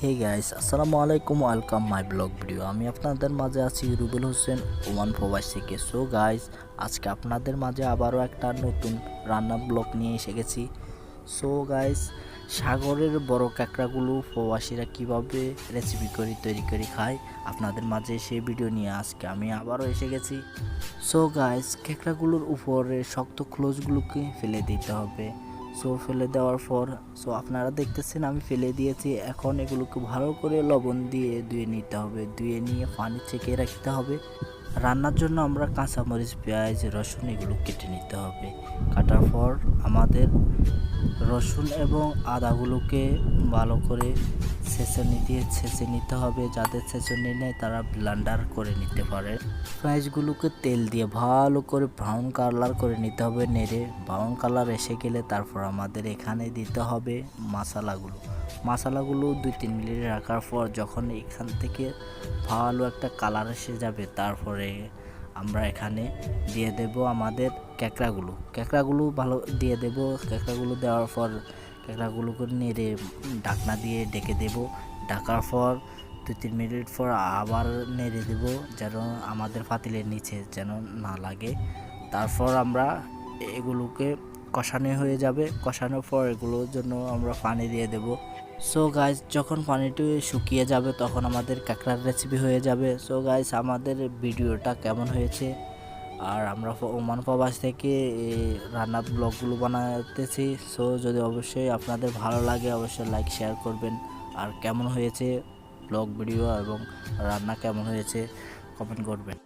Hey guys আসসালামু আলাইকুম welcome my blog video আমি আপনাদের মাঝে আছি রুবেল হোসেন ওমান প্রবাসীকে সো গাইস আজকে আপনাদের মাঝে আবারও একটা নতুন রান্না ব্লগ নিয়ে এসে গেছি। সো গাইস সাগরের বড় কাঁকড়াগুলো প্রবাসীরা কীভাবে রেসিপি করে, তৈরি করে খায়, আপনাদের মাঝে সেই ভিডিও নিয়ে আজকে আমি আবারও এসে গেছি। সো গাইস কাঁকড়াগুলোর উপরে শক্ত ক্লোজগুলোকে ফেলে দিতে হবে। সো ফেলে দেওয়ার পর, সো আপনারা দেখতেছেন আমি ফেলে দিয়েছি। এখন এগুলোকে ভালো করে লবণ দিয়ে ধুয়ে নিতে হবে। ধুয়ে নিয়ে পানি ছেঁকে রাখতে হবে। রান্নার জন্য আমরা কাঁচামরিচ, পেঁয়াজ, রসুন এগুলো কেটে নিতে হবে। কাটার পর আমাদের রসুন এবং আদাগুলোকে ভালো করে ছেঁচনি দিয়ে ছেঁচে নিতে হবে। যাদের ছেঁচনি নেই তারা ব্লান্ডার করে নিতে পারে। পেঁয়াজগুলোকে তেল দিয়ে ভালো করে ব্রাউন কালার করে নিতে হবে নেড়ে। ব্রাউন কালার এসে গেলে তারপর আমাদের এখানে দিতে হবে মশালাগুলো। মশালাগুলো দুই, তিন মিনিট রাখার পর যখন এখান থেকে ভালো একটা কালার এসে যাবে, তারপরে আমরা এখানে দিয়ে দেব আমাদের ক্যাঁকড়াগুলো। ক্যাঁকড়াগুলো ভালো দিয়ে দেব। ক্যাঁকড়াগুলো দেওয়ার পর ক্যাঁকড়াগুলোকে নেড়ে ঢাকনা দিয়ে ডেকে দেব। ঢাকার পর দু তিন মিনিট পর আবার নেড়ে দেব যেন আমাদের ফাতিলের নিচে যেন না লাগে। তারপর আমরা এগুলোকে কষানো হয়ে যাবে। কষানোর পর এগুলোর জন্য আমরা পানি দিয়ে দেব। সো গাইস যখন পানিটি শুকিয়ে যাবে, তখন আমাদের কাঁকড়ার রেসিপি হয়ে যাবে। সো গাইস আমাদের ভিডিওটা কেমন হয়েছে? আর আমরা ওমান প্রবাস থেকে রান্নার ব্লগগুলো বানাতেছি। সো যদি অবশ্যই আপনাদের ভালো লাগে, অবশ্যই লাইক শেয়ার করবেন। আর কেমন হয়েছে ব্লগ, ভিডিও এবং রান্না কেমন হয়েছে কমেন্ট করবেন।